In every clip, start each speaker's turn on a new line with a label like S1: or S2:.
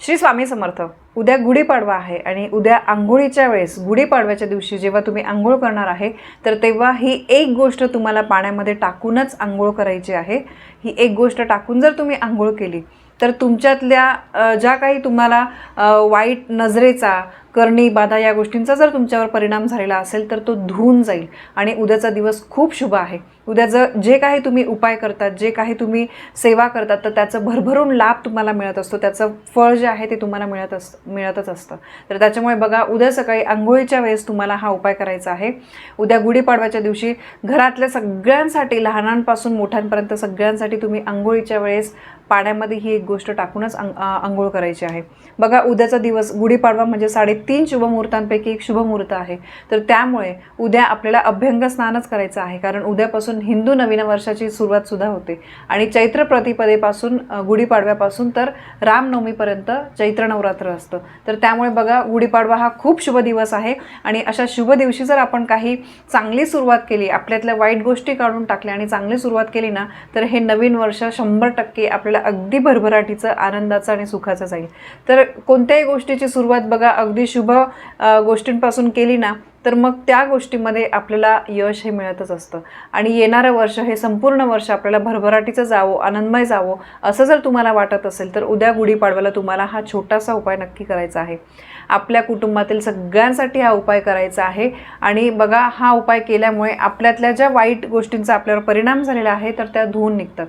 S1: श्री स्वामी समर्थ उद्या गुढीपाडवा आहे आणि उद्या आंघोळीच्या वेळेस गुढीपाडव्याच्या दिवशी जेव्हा तुम्ही आंघोळ करणार आहे तर तेव्हा ही एक गोष्ट तुम्हाला पाण्यामध्ये टाकूनच आंघोळ करायची आहे. ही एक गोष्ट टाकून जर तुम्ही आंघोळ केली तर तुमच्यातल्या ज्या काही तुम्हाला वाईट नजरेचा करणी बाधा या गोष्टींचा जर तुमच्यावर परिणाम झालेला असेल तर तो धुवून जाईल. आणि उद्याचा दिवस खूप शुभ आहे. उद्या जर जे काही तुम्ही उपाय करतात जे काही तुम्ही सेवा करतात तर त्याचं भरभरून लाभ तुम्हाला मिळत असतो. त्याचं फळ जे आहे ते तुम्हाला मिळत अस मिळतच असतं. तर त्याच्यामुळे बघा उद्या सकाळी आंघोळीच्या वेळेस तुम्हाला हा उपाय करायचा आहे. उद्या गुढीपाडव्याच्या दिवशी घरातल्या सगळ्यांसाठी लहानांपासून मोठ्यांपर्यंत सगळ्यांसाठी तुम्ही आंघोळीच्या वेळेस पाण्यामध्ये ही एक गोष्ट टाकूनच अंग आंघोळ करायची आहे. बघा उद्याचा दिवस गुढीपाडवा म्हणजे साडेतीन शुभमुहूर्तांपैकी एक शुभमुहूर्त आहे. तर त्यामुळे उद्या आपल्याला अभ्यंग स्नानच करायचं आहे कारण उद्यापासून हिंदू नवीन वर्षाची सुरुवात सुद्धा होते. आणि चैत्र प्रतिपदेपासून गुढीपाडव्यापासून तर रामनवमीपर्यंत चैत्र नवरात्र असतं. तर त्यामुळे बघा गुढीपाडवा हा खूप शुभ दिवस आहे. आणि अशा शुभ दिवशी जर आपण काही चांगली सुरुवात केली आपल्यातल्या वाईट गोष्टी काढून टाकल्या आणि चांगली सुरुवात केली ना तर हे नवीन वर्ष शंभर टक्के आपल्याला अगदी भरभराटीचं आनंदाचं आणि सुखाचं जाईल. तर कोणत्याही गोष्टीची सुरुवात बघा अगदी शुभ गोष्टींपासून केली ना तर मग त्या गोष्टीमध्ये आपल्याला यश हे मिळतच असतं. आणि येणारं वर्ष हे संपूर्ण वर्ष आपल्याला भरभराटीचं जावं आनंदमय जावं असं जर तुम्हाला वाटत असेल तर उद्या गुढीपाडव्याला तुम्हाला हा छोटासा उपाय नक्की करायचा आहे. आपल्या कुटुंबातील सगळ्यांसाठी हा उपाय करायचा आहे. आणि बघा हा उपाय केल्यामुळे आपल्यातल्या ज्या वाईट गोष्टींचा आपल्यावर परिणाम झालेला आहे तर त्या धुवून निघतात.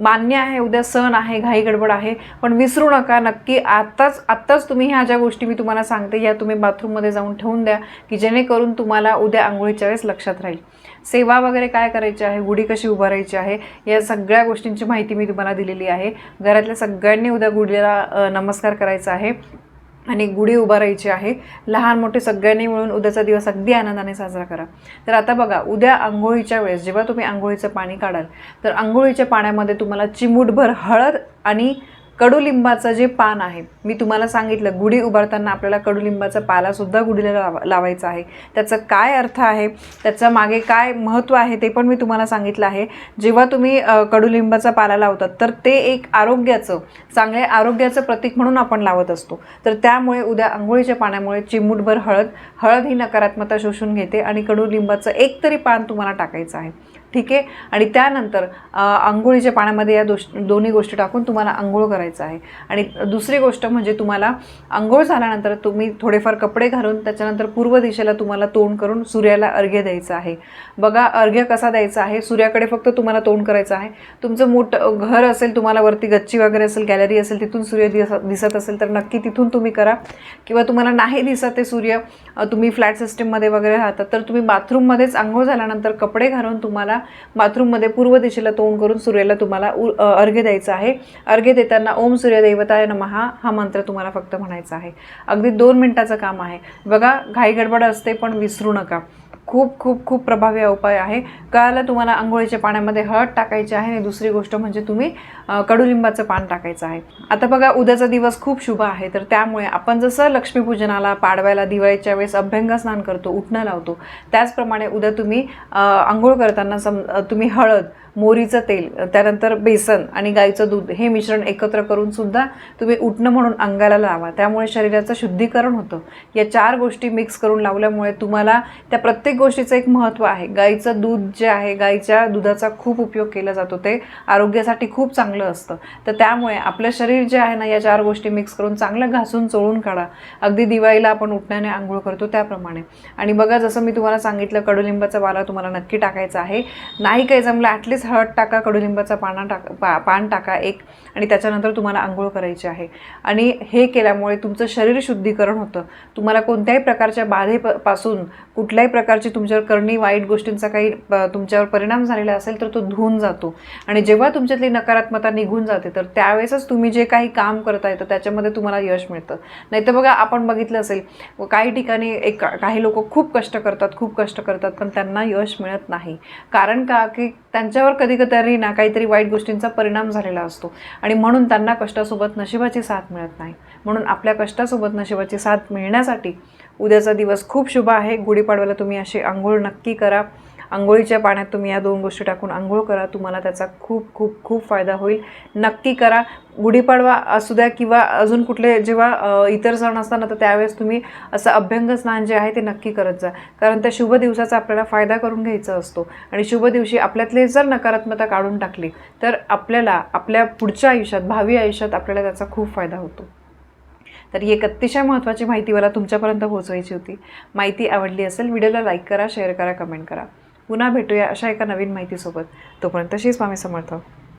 S1: मान्य आहे उद्या सण आहे घाई गडबड आहे पण विसरू नका. नक्की आत्ताच आत्ताच तुम्ही ह्या ज्या गोष्टी मी तुम्हाला सांगते या तुम्ही बाथरूममध्ये जाऊन ठेवून द्या की जेणेकरून तुम्हाला उद्या आंघोळीच्या वेळेस लक्षात राहील. सेवा वगैरे काय करायची आहे गुढी कशी उभारायची आहे या सगळ्या गोष्टींची माहिती मी तुम्हाला दिलेली आहे. घरातल्या सगळ्यांनी उद्या गुढीला नमस्कार करायचा आहे. आणि गुढी उभारायची आहे. लहान मोठे सगळ्यांनी मिळून उद्याचा दिवस अगदी आनंदाने साजरा करा. तर आता बघा उद्या आंघोळीच्या वेळेस जेव्हा तुम्ही आंघोळीचं पाणी काढाल तर आंघोळीच्या पाण्यामध्ये तुम्हाला चिमूटभर हळद आणि कडुलिंबाचं जे पान आहे मी तुम्हाला सांगितलं गुढी उभारताना आपल्याला कडुलिंबाचा पालासुद्धा गुढीला लावा लावायचा आहे. त्याचं काय अर्थ आहे त्याचं मागे काय महत्त्व आहे ते पण मी तुम्हाला सांगितलं आहे. जेव्हा तुम्ही कडुलिंबाचा पाला लावतात तर ते एक आरोग्याचं चांगल्या आरोग्याचं प्रतीक म्हणून आपण लावत असतो. तर त्यामुळे उद्या आंघोळीच्या पाण्यामुळे चिमूटभर हळद हळद ही नकारात्मकता शोषून घेते आणि कडुलिंबाचं एक तरी पान तुम्हाला टाकायचं आहे. ठीक आहे? आणि त्यानंतर आंघोळीच्या पाण्यामध्ये या दोष दोन्ही गोष्टी टाकून तुम्हाला आंघोळ करायचं आहे. आणि दुसरी गोष्ट म्हणजे तुम्हाला आंघोळ झाल्यानंतर तुम्ही थोडेफार कपडे घालून त्याच्यानंतर पूर्व दिशेला तुम्हाला तोंड करून सूर्याला अर्घ्य द्यायचं आहे. बघा अर्घ्य कसा द्यायचा आहे? सूर्याकडे फक्त तुम्हाला तोंड करायचं आहे. तुमचं मोठं घर असेल तुम्हाला वरती गच्ची वगैरे असेल गॅलरी असेल तिथून सूर्य दिसत दिसत असेल तर नक्की तिथून तुम्ही करा. किंवा तुम्हाला नाही दिसत ते सूर्य तुम्ही फ्लॅट सिस्टीममध्ये वगैरे राहतात तर तुम्ही बाथरूममध्येच आंघोळ झाल्यानंतर कपडे घालून तुम्हाला बाथरूममध्ये पूर्व दिशेला तोंड करून सूर्याला तुम्हाला उ अर्घ्य द्यायचं आहे. अर्घ्य देताना ओम सूर्यदेवताय नमहा हा मंत्र तुम्हाला फक्त म्हणायचा आहे. अगदी दोन मिनिटाचं काम आहे. बघा घाई गडबड असते पण विसरू नका. खूप खूप खूप प्रभावी उपाय आहे. कळालं तुम्हाला आंघोळीच्या पाण्यामध्ये हळद टाकायची आहे आणि दुसरी गोष्ट म्हणजे तुम्ही कडुलिंबाचं पान टाकायचं आहे. आता बघा उद्याचा दिवस खूप शुभ आहे. तर त्यामुळे आपण जसं लक्ष्मीपूजनाला पाडव्याला दिवाळीच्या वेळेस अभ्यंग स्नान करतो उठणं लावतो त्याचप्रमाणे उद्या तुम्ही आंघोळ करताना सम तुम्ही हळद मोरीचं तेल त्यानंतर बेसन आणि गाईचं दूध हे मिश्रण एकत्र करून सुद्धा तुम्ही उठणं म्हणून अंगाला लावा. त्यामुळे शरीराचं शुद्धीकरण होतं. या चार गोष्टी मिक्स करून लावल्यामुळे तुम्हाला त्या प्रत्येक गोष्टीचं एक महत्त्व आहे. गाईचं दूध जे आहे गाईच्या दुधाचा खूप उपयोग केला जातो. ते आरोग्यासाठी खूप चांगलं असतं. तर त्यामुळे आपलं शरीर जे आहे ना या चार गोष्टी मिक्स करून चांगलं घासून चोळून काढा. अगदी दिवाळीला आपण उठण्याने आंघोळ करतो त्याप्रमाणे. आणि बघा जसं मी तुम्हाला सांगितलं कडुलिंबाचा वाला तुम्हाला नक्की टाकायचा आहे. नाही काही जमलं ॲटलीस्ट हळद टाका कडुलिंबाचा पाना टाका पा पान टाका एक आणि त्याच्यानंतर तुम्हाला आंघोळ करायची आहे. आणि हे केल्यामुळे तुमचं शरीर शुद्धीकरण होतं. तुम्हाला कोणत्याही प्रकारच्या बाधेपासून कुठल्याही प्रकारची तुमच्यावर करणी वाईट गोष्टींचा काही तुमच्यावर परिणाम झालेला असेल तर तो धुवून जातो. आणि जेव्हा तुमच्यातली नकारात्मकता निघून जाते तर त्यावेळेसच तुम्ही जे काही काम करताय तर त्याच्यामध्ये तुम्हाला यश मिळतं. नाही तर बघा आपण बघितलं असेल काही ठिकाणी एक काही लोक खूप कष्ट करतात खूप कष्ट करतात पण त्यांना यश मिळत नाही. कारण का की त्यांच्यावर कधी कधी ना काहीतरी वाईट गोष्टींचा परिणाम झालेला असतो. आणि म्हणून त्यांना कष्टासोबत नशिबाची साथ मिळत नाही. म्हणून आपल्या कष्टासोबत नशिबाची साथ मिळण्यासाठी उद्याचा दिवस खूप शुभ आहे. गुढीपाडव्याला तुम्ही अशी आंघोळ नक्की करा. आंघोळीच्या पाण्यात तुम्ही या दोन गोष्टी टाकून आंघोळ करा. तुम्हाला त्याचा खूप खूप खूप फायदा होईल. नक्की करा. गुढीपाडवा असू द्या किंवा अजून कुठले जेव्हा इतर सण असताना तर त्यावेळेस तुम्ही असं अभ्यंग स्नान जे आहे ते नक्की करत जा. कारण त्या शुभ दिवसाचा आपल्याला फायदा करून घ्यायचा असतो. आणि शुभ दिवशी आपल्यातले जर नकारात्मकता काढून टाकली तर आपल्याला आपल्या पुढच्या आयुष्यात भावी आयुष्यात आपल्याला त्याचा खूप फायदा होतो. तर ही एक अतिशय महत्त्वाची माहिती मला तुमच्यापर्यंत पोहोचवायची होती. माहिती आवडली असेल व्हिडिओला लाईक करा शेअर करा कमेंट करा. पुन्हा भेटूया अशा एका नवीन माहितीसोबत. तोपर्यंत श्री स्वामी समर्थ.